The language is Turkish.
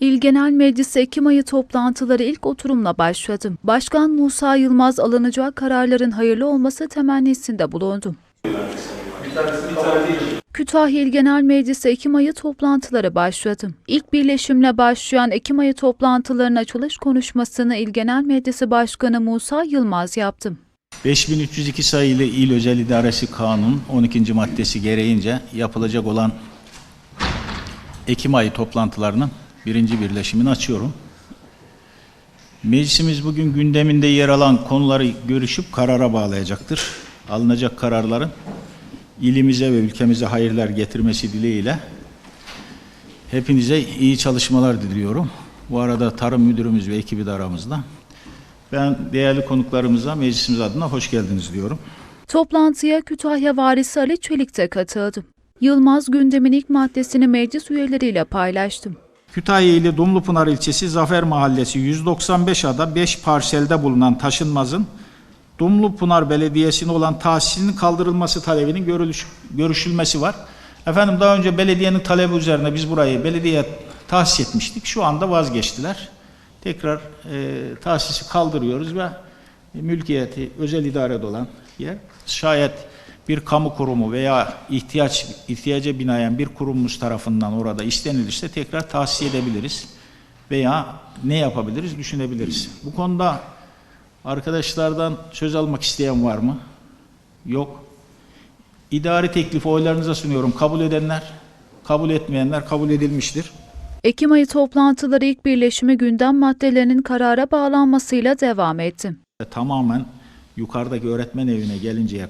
İl Genel Meclisi Ekim ayı toplantıları ilk oturumla başladı. Başkan Musa Yılmaz alınacak kararların hayırlı olması temennisinde bulundu. Kütahya İl Genel Meclisi Ekim ayı toplantıları başladı. İlk birleşimle başlayan Ekim ayı toplantılarının açılış konuşmasını İl Genel Meclisi Başkanı Musa Yılmaz yaptı. 5302 sayılı İl Özel İdaresi Kanun 12. maddesi gereğince yapılacak olan Ekim ayı toplantılarının birinci birleşimini açıyorum. Meclisimiz bugün gündeminde yer alan konuları görüşüp karara bağlayacaktır. Alınacak kararların ilimize ve ülkemize hayırlar getirmesi dileğiyle hepinize iyi çalışmalar diliyorum. Bu arada Tarım Müdürümüz ve ekibi de aramızda. Ben değerli konuklarımıza meclisimiz adına hoş geldiniz diyorum. Toplantıya Kütahya Valisi Ali Çelik de katıldı. Yılmaz gündemin ilk maddesini meclis üyeleriyle paylaştı. Kütahya ili Dumlupınar ilçesi Zafer Mahallesi 195 ada 5 parselde bulunan taşınmazın Dumlupınar Belediyesi'ne olan tahsisinin kaldırılması talebinin görülüş, görüşülmesi var. Efendim daha önce belediyenin talebi üzerine biz burayı belediye tahsis etmiştik. Şu anda vazgeçtiler. Tekrar e, tahsisi kaldırıyoruz ve mülkiyeti özel idarede olan yer şayet bir kamu kurumu veya ihtiyaç ihtiyaca binaen bir kurumumuz tarafından orada istenilirse tekrar tahsis edebiliriz veya ne yapabiliriz düşünebiliriz. Bu konuda arkadaşlardan söz almak isteyen var mı? Yok. İdari teklifi oylarınıza sunuyorum. Kabul edenler, kabul etmeyenler kabul edilmiştir. Ekim ayı toplantıları ilk birleşimi gündem maddelerinin karara bağlanmasıyla devam etti. Tamamen yukarıdaki öğretmen evine gelinceye